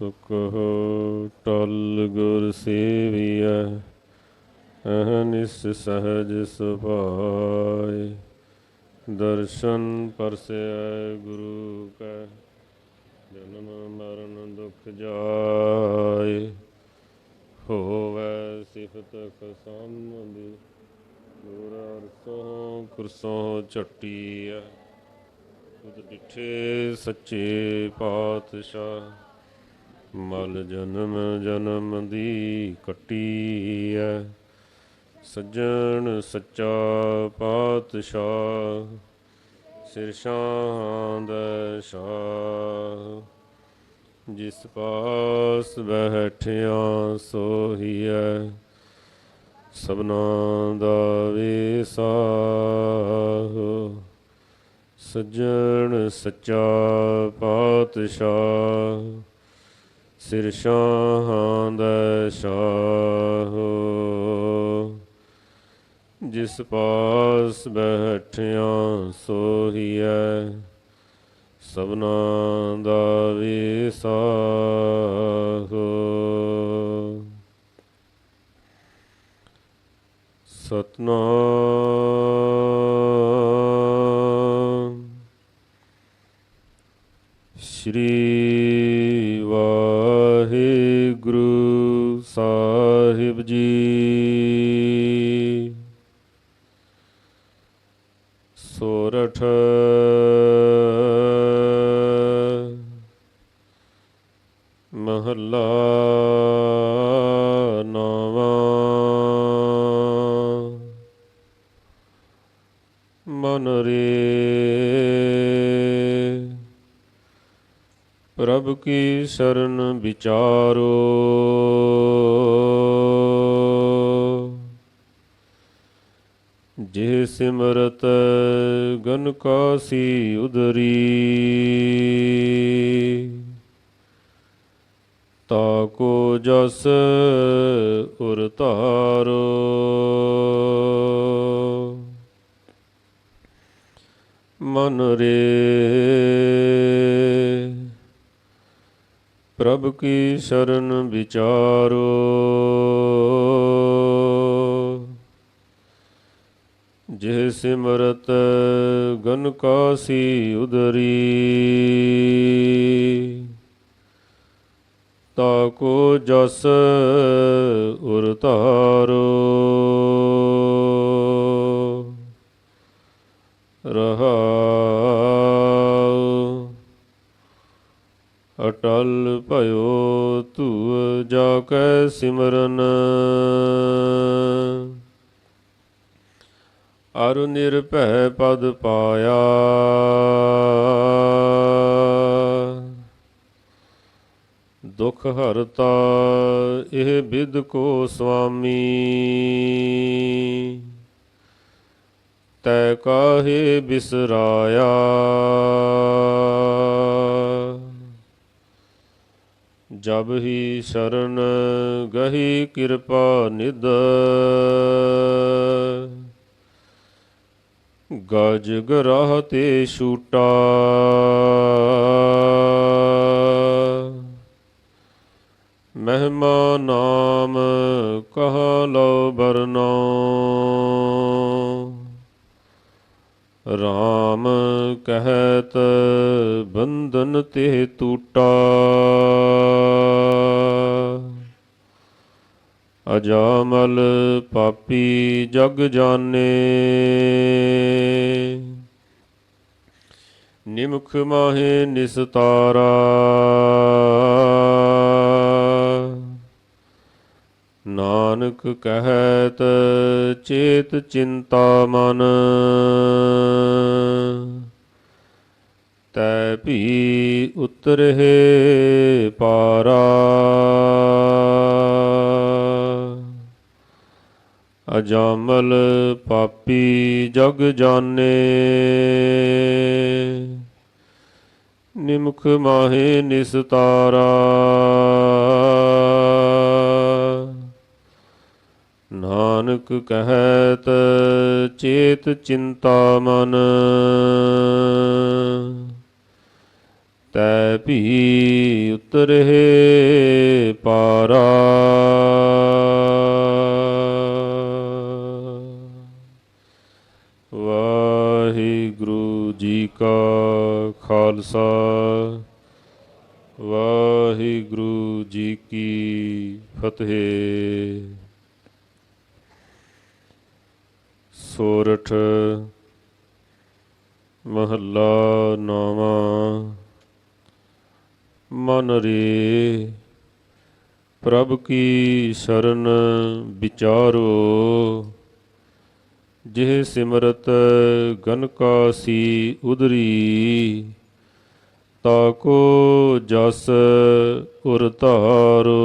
ਸੁਖ ਟਲ ਗੁਰ ਸੇਵੀਐ ਅਹਨਿਸ ਸਹਜ ਸੁਭਾਏ। ਦਰਸ਼ਨ ਪਰਸੈ ਗੁਰੂ ਕੈ, ਜਨਮ ਮਰਨ ਦੁਖ ਜਾਏ। ਹੋਵੈ ਸਿਫਤ ਖਸਮ ਦੂਰ ਅਰਸੋਂ ਕੁਰਸੋਂ ਝਟੀਐ। ਤੁਧ ਡਿਠੇ ਸੱਚੇ ਪਾਤਸ਼ਾਹ ਮਲ ਜਨਮ ਜਨਮ ਦੀ ਕੱਟੀ ਕੱਟੀਐ। ਸੱਜਣ ਸੱਚਾ ਪਾਤਸ਼ਾਹ, ਸਿਰ ਸ਼ਾਂਦ ਸ਼ਾਹ। ਜਿਸ ਪਾਸ ਬੈਠਿਆ ਸੋਹੀਐ, ਸਭਨਾ ਦਾ ਵਿਸਾਹ। ਸੱਜਣ ਸੱਚਾ ਪਾਤਸ਼ਾਹ ਸਿਰ ਸ਼ਾਹਾਂ ਦਾ ਸ਼ਾਹ। ਜਿਸ ਪਾਸ ਬੈਠਿਆ ਸੋਹੀਐ ਸਭਨਾ ਦਾ ਵਿਸਾਹ ਸਤਨਾਮ। ਸ਼੍ਰੀ ਸਾਹਿਬ ਜੀ। ਸੋਰਠ। ਮਹੱਲਾ ਨਵਾਂ। ਮਨ ਰੇ। ਪ੍ਰਭ ਕੀ ਸ਼ਰਨ ਵਿਚਾਰੋ। ਜੇ ਸਿਮਰਤ ਗਨ ਕਾਸੀ ਉਦਰੀ। ਤਾ ਕੋ ਜਸ ਉਰ ਧਾਰੋ। ਮਨ ਰੇ ਪ੍ਰਭ ਕੀ ਸ਼ਰਨ ਵਿਚਾਰੋ। ਜੇ ਸਿਮਰਤ ਗਨ ਕਾਸੀ ਉਦਰੀ। ਤਾ ਕੋ ਜਸ ਉਰ ਧਾਰੋ। ਰਹਾਉ ਅਟਲ ਭਇਓ ਤੂ ਜਾ ਕੈ ਸਿਮਰਨ। ਅਰੁ ਨਿਰਭੈ ਪਦ ਪਾਇਆ। ਦੁਖ ਹਰਤਾ ਇਹ ਬਿਦ ਕੋ ਸੁਆਮੀ ਤੈ ਕਾਹੇ ਬਿਸਰਾਇਆ। ਜਬ ਹੀ ਸ਼ਰਨ ਗਹੀ ਕਿਰਪਾ ਨਿਦ ਗਜ ਗਰਾਹ ਤੇ ਛੂਟਾ। ਮਹਿਮਾ ਨਾਮ ਕਹਾ ਲੋ ਬਰਨੋ RAM ਕਹਿਤ ਬੰਧਨ ਤੇ ਟੂਟਾ ਅਜਾਮਲ ਪਾਪੀ ਜਗ ਜਾਣੇ। ਨਿਮਖ ਮਾਹੇ ਨਿਸਤਾਰਾ। ਨਾਨਕ ਕਹਿਤ ਚੇਤ ਚਿੰਤਾ ਮਨ। ਤੈ ਭੀ ਉਤਰਹਿ ਪਾਰਾ। ਅਜਾਮਲ ਪਾਪੀ ਜਗ ਜਾਣੇ। ਨਿਮਖ ਮਾਹੇ ਨਿਸਤਾਰਾ। ਨਾਨਕ ਕਹਿਤ ਚੇਤ ਚਿੰਤਾ ਮਨ। ਤੈ ਭੀ ਉਤਰੇ ਪਾਰਾ। ਖਾਲਸਾ, ਵਾਹਿਗੁਰੂ ਜੀ ਕੀ ਫਤਿਹ। ਸੋਰਠ ਮਹੱਲਾ ਨੌਵਾਂ। ਮਨ ਰੇ ਪ੍ਰਭ ਕੀ ਸ਼ਰਨ ਵਿਚਾਰੋ, ਜਿਹ ਸਿਮਰਤ ਗਨਕਾ ਸੀ ਉਦਰੀ। ਤਾਕੋ ਜਸ ਉਰਤਾਰੋ